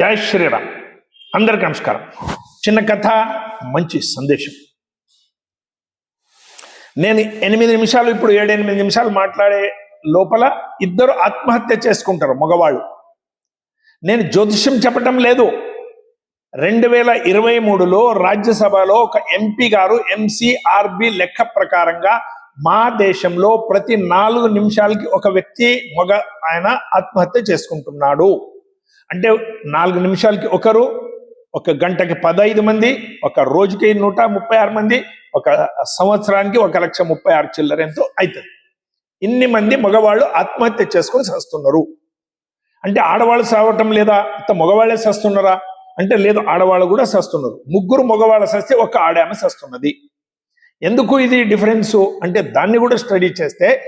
జై శ్రీరామ్. అందరికి నమస్కారం. చిన్న కథ మంచి సందేశం. నేను ఎనిమిది నిమిషాలు ఇప్పుడు ఏడెనిమిది నిమిషాలు మాట్లాడే లోపల ఇద్దరు ఆత్మహత్య చేసుకుంటారు మగవాళ్ళు. నేను జ్యోతిష్యం చెప్పటం లేదు. రెండు వేల ఇరవై మూడులో రాజ్యసభలో ఒక ఎంపీ గారు ఎంసీఆర్బి లెక్క ప్రకారంగా మా దేశంలో ప్రతి నాలుగు నిమిషాలకి ఒక వ్యక్తి మగ ఆయన ఆత్మహత్య చేసుకుంటున్నాడు. అంటే నాలుగు నిమిషాలకి ఒకరు ఒక గంటకి పదహైదు మంది ఒక రోజుకి నూట ముప్పై ఆరు మంది ఒక సంవత్సరానికి ఒక లక్ష ముప్పై ఆరు చిల్లర ఎంతో అవుతుంది ఇన్ని మంది మగవాళ్ళు ఆత్మహత్య చేసుకొని చేస్తున్నారు. అంటే ఆడవాళ్ళు సావటం లేదా ఇంత మగవాళ్ళే చేస్తున్నారా? అంటే లేదు ఆడవాళ్ళు కూడా చేస్తున్నారు. ముగ్గురు మగవాళ్ళు చేస్తే ఒక ఆడామె సస్తున్నది ఎందుకు ఇది డిఫరెన్స్? అంటే దాన్ని కూడా స్టడీ చేస్తే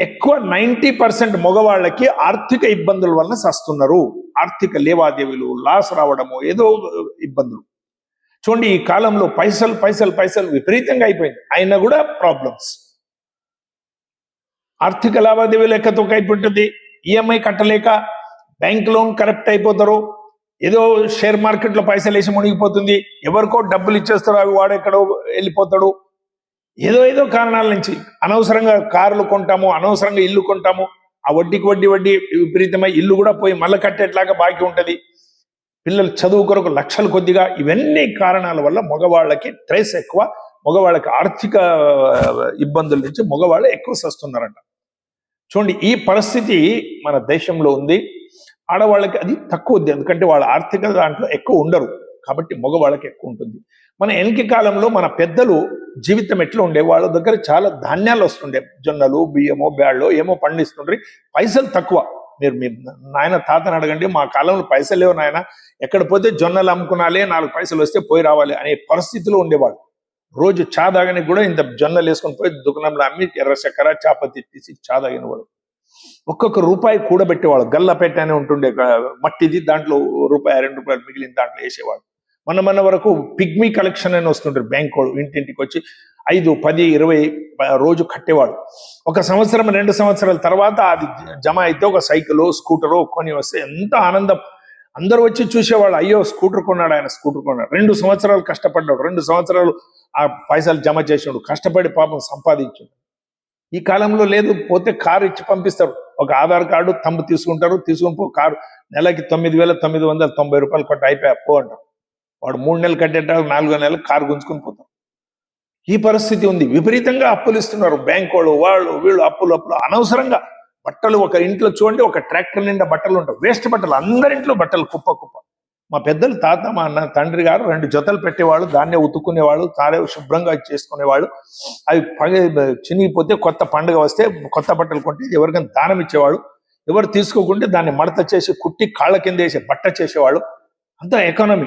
ఎక్కువ నైంటీ పర్సెంట్ మగవాళ్ళకి ఆర్థిక ఇబ్బందుల వలన చేస్తున్నారు. ఆర్థిక లేవాదేవీలు లాస్ రావడము ఏదో ఇబ్బందులు. చూడండి ఈ కాలంలో పైసలు పైసలు పైసలు విపరీతంగా అయిపోయింది. అయినా కూడా ప్రాబ్లమ్స్ ఆర్థిక లావాదేవీలు ఎక్కతో అయిపోతుంది ఈఎంఐ కట్టలేక బ్యాంక్ లోన్ కరెక్ట్ అయిపోతారు. ఏదో షేర్ మార్కెట్లో పైసలు వేసి మునిగిపోతుంది. ఎవరికో డబ్బులు ఇచ్చేస్తారు అవి వాడు ఎక్కడో వెళ్ళిపోతాడు. ఏదో ఏదో కారణాల నుంచి అనవసరంగా కార్లు కొంటాము అనవసరంగా ఇల్లు కొంటాము. ఆ వడ్డీకి వడ్డీ వడ్డీ విపరీతమై ఇల్లు కూడా పోయి మళ్ళీ కట్టేట్లాగా బాకీ ఉంటది. పిల్లలు చదువు కొరకు లక్షలు కొద్దిగా ఇవన్నీ కారణాల వల్ల మగవాళ్ళకి ట్రేస్ ఎక్కువ మగవాళ్ళకి ఆర్థిక ఇబ్బందుల నుంచి మగవాళ్ళు ఎక్కువ సస్తున్నారంట. చూడండి ఈ పరిస్థితి మన దేశంలో ఉంది. ఆడవాళ్ళకి అది తక్కువ ఉంది. ఎందుకంటే వాళ్ళ ఆర్థిక దాంట్లో ఎక్కువ ఉండరు. కాబట్టి మగవాళ్ళకి ఎక్కువ ఉంటుంది. మన వెనక కాలంలో మన పెద్దలు జీవితం ఎట్లా ఉండే వాళ్ళ దగ్గర చాలా ధాన్యాలు వస్తుండే. జొన్నలు బియ్యమో బ్యాళ్ళు ఏమో పండిస్తుండ్రి. పైసలు తక్కువ. మీరు మీ నాయన తాతని అడగండి మా కాలంలో పైసలు లేవు నాయన. ఎక్కడ పోతే జొన్నలు అమ్ముకునాలి నాలుగు పైసలు వస్తే పోయి రావాలి అనే పరిస్థితిలో ఉండేవాళ్ళు. రోజు చా తాగని కూడా ఇంత జొన్నలు వేసుకొని పోయి దుకాణంలో అమ్మి ఎర్ర చక్కెర చాపతి తీసి చా తాగినవాడు ఒక్కొక్క రూపాయి కూడబెట్టేవాడు గల్ల పెట్టనే ఉంటుండే మట్టిది దాంట్లో రూపాయి రెండు రూపాయలు మిగిలిన దాంట్లో వేసేవాడు మన మన వరకు పిగ్మీ కలెక్షన్ అని వస్తుంటారు బ్యాంక్ వాడు ఇంటింటికి వచ్చి ఐదు పది ఇరవై రోజు కట్టేవాడు ఒక సంవత్సరం రెండు సంవత్సరాల తర్వాత అది జమ అయితే ఒక సైకిల్ స్కూటర్ కొని వస్తే ఎంత ఆనందం. అందరూ వచ్చి చూసేవాళ్ళు అయ్యో స్కూటర్ కొన్నాడు ఆయన స్కూటర్ కొన్నాడు. రెండు సంవత్సరాలు కష్టపడ్డాడు రెండు సంవత్సరాలు ఆ పైసలు జమ చేసాడు కష్టపడి పాపం సంపాదించాడు. ఈ కాలంలో లేదు పోతే కారు ఇచ్చి పంపిస్తారు. ఒక ఆధార్ కార్డు తమ్ము తీసుకుంటారు తీసుకుని పో కారు నెలకి తొమ్మిది వేల తొమ్మిది వందల తొంభై రూపాయలు కొట్టి అయిపోయా పో అంటారు. వాడు మూడు నెలలు కట్టేటారు నాలుగో నెలలు కారు గుంజుకొని పోతాం. ఈ పరిస్థితి ఉంది. విపరీతంగా అప్పులు ఇస్తున్నారు. బ్యాంక్ వాళ్ళు వాళ్ళు వీళ్ళు అప్పులు అప్పులు. అనవసరంగా బట్టలు ఒక ఇంట్లో చూడండి ఒక ట్రాక్టర్ నిండా బట్టలు ఉంటాయి. వేస్ట్ బట్టలు. అందరింట్లో బట్టలు కుప్ప కుప్ప. మా పెద్దలు తాత మా అన్న తండ్రి గారు రెండు జతలు పెట్టేవాళ్ళు. దాన్నే ఉతుక్కునేవాళ్ళు. తానే శుభ్రంగా చేసుకునేవాళ్ళు. అవి పగ చినిగిపోతే కొత్త పండుగ వస్తే కొత్త బట్టలు కొంటే ఎవరికైనా దానం ఇచ్చేవాడు ఎవరు తీసుకోకుంటే దాన్ని మడత చేసి కుట్టి కాళ్ళ కింద వేసి బట్ట చేసేవాళ్ళు. అంతా ఎకానమీ.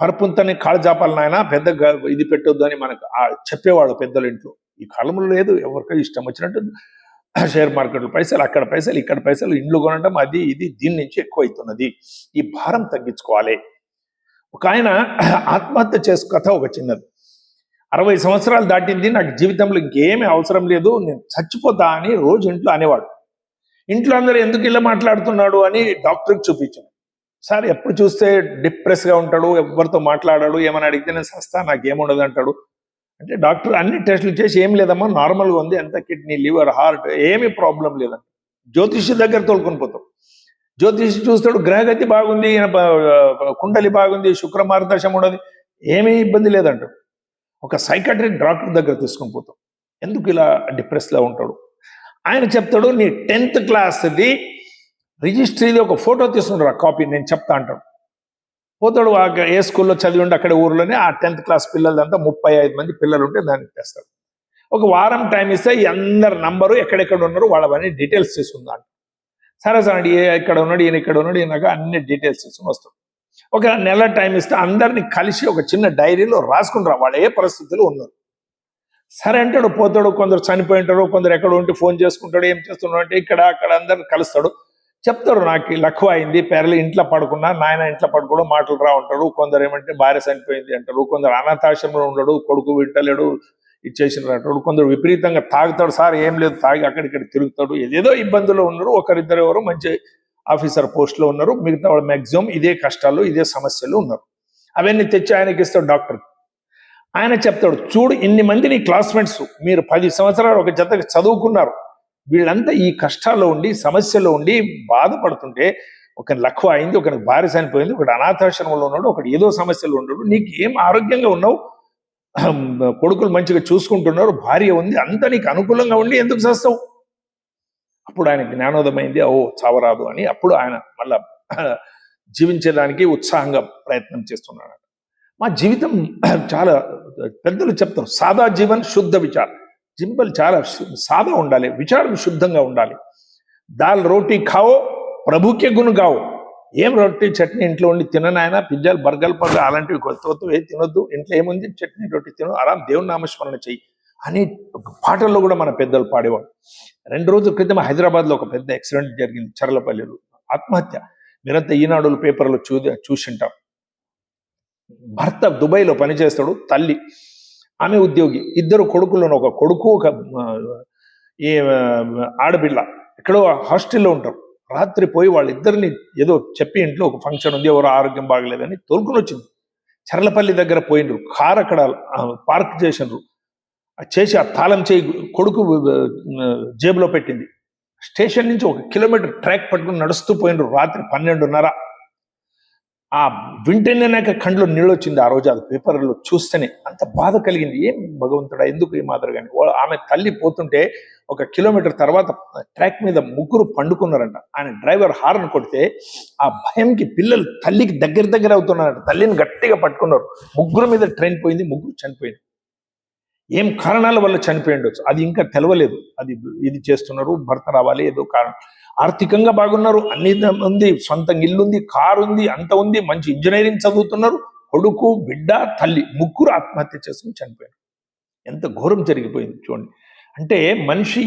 పరుపుంతని కాళ్ళు జాపాలి నాయన పెద్ద ఇది పెట్టొద్దు అని మనకు ఆ చెప్పేవాళ్ళు పెద్దల ఇంట్లో. ఈ కాలంలో లేదు ఎవరికైనా ఇష్టం వచ్చినట్టు షేర్ మార్కెట్లో పైసలు అక్కడ పైసలు ఇక్కడ పైసలు ఇండ్లు కొనడం అది ఇది దీని నుంచి ఎక్కువ అవుతున్నది ఈ భారం తగ్గించుకోవాలి. ఒక ఆయన ఆత్మహత్య చేసు కథ ఒక చిన్నది. అరవై సంవత్సరాలు దాటింది నాకు జీవితంలో ఇంకేమీ అవసరం లేదు నేను చచ్చిపోతా అని రోజు ఇంట్లో అనేవాడు. ఇంట్లో అందరూ ఎందుకు ఇలా మాట్లాడుతున్నాడు అని డాక్టర్కి చూపించాను. సార్ ఎప్పుడు చూస్తే డిప్రెస్గా ఉంటాడు? ఎవరితో మాట్లాడాడు? ఏమైనా అడిగితే నేను సస్తా నాకేముండదు అంటాడు. అంటే డాక్టర్ అన్ని టెస్టులు చేసి ఏం లేదమ్మా నార్మల్గా ఉంది ఎంత కిడ్నీ లివర్ హార్ట్ ఏమీ ప్రాబ్లం లేదండి జ్యోతిష్య దగ్గర తోలుకొని పోతాం. జ్యోతిషి చూస్తాడు గ్రహగతి బాగుంది కుండలి బాగుంది శుక్ర మార్గదర్శం ఉండదు ఏమీ ఇబ్బంది లేదంటాడు ఒక సైకాట్రిక్ డాక్టర్ దగ్గర తీసుకొని పోతాం. ఎందుకు ఇలా డిప్రెస్లో ఉంటాడు? ఆయన చెప్తాడు నీ టెన్త్ క్లాస్ది రిజిస్ట్రీది ఒక ఫోటో తీసుకుంటారు ఆ కాపీ నేను చెప్తా అంటాడు. పోతాడు ఆ ఏ స్కూల్లో చదివి ఉండి అక్కడ ఊర్లోనే ఆ టెన్త్ క్లాస్ పిల్లలంతా ముప్పై ఐదు మంది పిల్లలు ఉంటే దానికి తెస్తాడు ఒక వారం టైం ఇస్తే అందరి నంబరు ఎక్కడెక్కడ ఉన్నారు వాళ్ళవన్నీ డీటెయిల్స్ తీసుకుందాం సరే సరే ఎక్కడ ఏ- ఇక్కడ ఉన్నాడు ఈయన ఇక్కడ ఉన్నాడు ఈయనక అన్ని డీటెయిల్స్ తీసుకుని వస్తాడు ఒక నెల టైం ఇస్తే అందరిని కలిసి ఒక చిన్న డైరీలో రాసుకుంటారు. వాళ్ళు ఏ పరిస్థితులు ఉన్నారు? సరే అంటాడు పోతాడు కొందరు చనిపోయి ఉంటారు కొందరు ఎక్కడ ఉంటే ఫోన్ చేసుకుంటాడు ఏం చేస్తున్నాడు అంటే ఇక్కడ అక్కడ అందరు కలుస్తాడు. చెప్తారు నాకు లక్కువ అయింది పేర్లు ఇంట్లో పడుకున్నా నాయన ఇంట్లో పడుకోవడం మాటలు రా ఉంటాడు కొందరు ఏమంటే భార్య చనిపోయింది అంటారు కొందరు అనాథాశ్రమంలో ఉండడు కొడుకు వింటలేడు ఇచ్చేసిన అంటాడు కొందరు విపరీతంగా తాగుతాడు సార్ ఏం లేదు తాగి అక్కడిక్కడ తిరుగుతాడు. ఏదేదో ఇబ్బందులు ఉన్నారు ఒకరిద్దరు ఎవరు మంచి ఆఫీసర్ పోస్ట్లో ఉన్నారు మిగతా వాళ్ళు మ్యాక్సిమం ఇదే కష్టాలు ఇదే సమస్యలు ఉన్నారు. అవన్నీ తెచ్చి ఆయనకి ఇస్తాడు డాక్టర్. ఆయన చెప్తాడు చూడు ఇన్ని మంది నీ క్లాస్మేట్స్ మీరు పది సంవత్సరాలు ఒక జత చదువుకున్నారు వీళ్ళంతా ఈ కష్టాల్లో ఉండి సమస్యలో ఉండి బాధపడుతుంటే ఒక లక్కువ అయింది ఒకరికి భార్య చనిపోయింది ఒకటి అనాథాశ్రమంలో ఉన్నాడు ఒకటి ఏదో సమస్యలు ఉన్నాడు. నీకు ఏం ఆరోగ్యంగా ఉన్నావు? కొడుకులు మంచిగా చూసుకుంటున్నారు భార్య ఉంది అంతా నీకు అనుకూలంగా ఉండి ఎందుకు చేస్తావు? అప్పుడు ఆయన జ్ఞానోదమైంది ఓ చావరాదు అని అప్పుడు ఆయన మళ్ళా జీవించడానికి ఉత్సాహంగా ప్రయత్నం చేస్తున్నాడు మా జీవితం చాలా పెద్దలు చెప్తారు సాదా జీవన్ శుద్ధ విచారం. సింపుల్ చాలా సాదా ఉండాలి విచారం శుద్ధంగా ఉండాలి. దాల్ రోటీ ఖావో ప్రభుకే గుణ గావో. ఏం రొట్టి చట్నీ ఇంట్లో ఉండి తిననాయన పిజ్జాలు బర్గర్ పర్గర్ అలాంటివి కొత్త కొత్తవి తినొద్దు ఇంట్లో ఏముంది చట్నీ రొట్టి తిను ఆరాం దేవుని నామస్మరణ చెయ్యి అని ఒక పాటల్లో కూడా మన పెద్దలు పాడేవాడు రెండు రోజుల క్రితం హైదరాబాద్లో ఒక పెద్ద యాక్సిడెంట్ జరిగింది చర్లపల్లిలో. ఆత్మహత్య. మీరంతా ఈనాడు పేపర్లో చూ చూసింటాం. భర్త దుబాయ్లో పనిచేస్తాడు తల్లి. ఆమె ఉద్యోగి. ఇద్దరు కొడుకులను ఒక కొడుకు ఒక ఈ ఆ, ఆడపిల్ల ఎక్కడో హాస్టల్లో ఉంటారు. రాత్రి పోయి వాళ్ళిద్దరిని ఏదో చెప్పి ఇంట్లో ఒక ఫంక్షన్ ఉంది ఎవరో ఆరోగ్యం బాగలేదని తోలుకుని వచ్చింది. చర్లపల్లి దగ్గర పోయిండ్రు. కార్ అక్కడ పార్క్ చేసిండ్రు. చేసి ఆ తాళం చేయి కొడుకు జేబులో పెట్టింది. స్టేషన్ నుంచి ఒక కిలోమీటర్ ట్రాక్ పట్టుకుని నడుస్తూ పోయిండ్రు. రాత్రి పన్నెండున్నర. ఆ వింటేనే నాకు కండ్లో నీళ్ళు వచ్చింది ఆ రోజు అది పేపర్లో చూస్తేనే అంత బాధ కలిగింది. ఏం భగవంతుడా ఎందుకు ఈ మాదిరిగాని? వా- ఆమె తల్లి పోతుంటే ఒక కిలోమీటర్ తర్వాత ట్రాక్ మీద ముగ్గురు పండుకున్నారంట. ఆయన డ్రైవర్ హార్న్ కొడితే ఆ భయంకి పిల్లలు తల్లికి దగ్గర దగ్గర అవుతున్నారంట. తల్లిని గట్టిగా పట్టుకున్నారు. ముగ్గురు మీద ట్రైన్ పోయింది ముగ్గురు చనిపోయింది. ఏం కారణాల వల్ల చనిపోయిండొచ్చు? అది ఇంకా తెలవలేదు. అది ఇది చేస్తున్నారు భర్త రావాలి ఏదో కారణం. ఆర్థికంగా బాగున్నారు అన్ని ఉంది సొంత ఇల్లు ఉంది కారు ఉంది అంత ఉంది మంచి ఇంజనీరింగ్ చదువుతున్నారు కొడుకు బిడ్డ తల్లి ముగ్గురు ఆత్మహత్య చేసుకుని చనిపోయారు. ఎంత ఘోరం జరిగిపోయింది చూడండి. అంటే మనిషి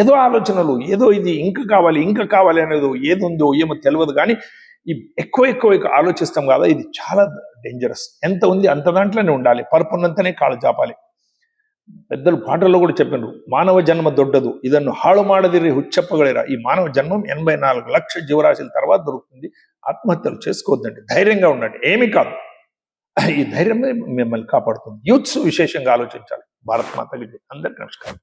ఏదో ఆలోచనలు ఏదో ఇది ఇంకా కావాలి ఇంకా కావాలి అనేది ఏది ఉందో ఏమో తెలియదు కానీ ఈ ఎక్కువ ఎక్కువ ఎక్కువ ఆలోచిస్తాం కదా ఇది చాలా డేంజరస్ ఎంత ఉంది అంత దాంట్లోనే ఉండాలి పరుపున్నంతనే కాళ్ళు చాపాలి పెద్దలు పాటల్లో కూడా చెప్పినారు మానవ జన్మ దొడ్డదు ఇదన్ను హాళు మాడదిరి హుచ్చెప్పగలిరా ఈ మానవ జన్మం ఎనభై నాలుగు లక్ష జీవరాశుల తర్వాత దొరుకుతుంది. ఆత్మహత్యలు చేసుకోవద్దండి ధైర్యంగా ఉండండి ఏమి కాదు. ఈ ధైర్యమే మిమ్మల్ని కాపాడుతుంది. యూత్స్ విశేషంగా ఆలోచించాలి. భారత్ మాతకి అందరికీ నమస్కారం.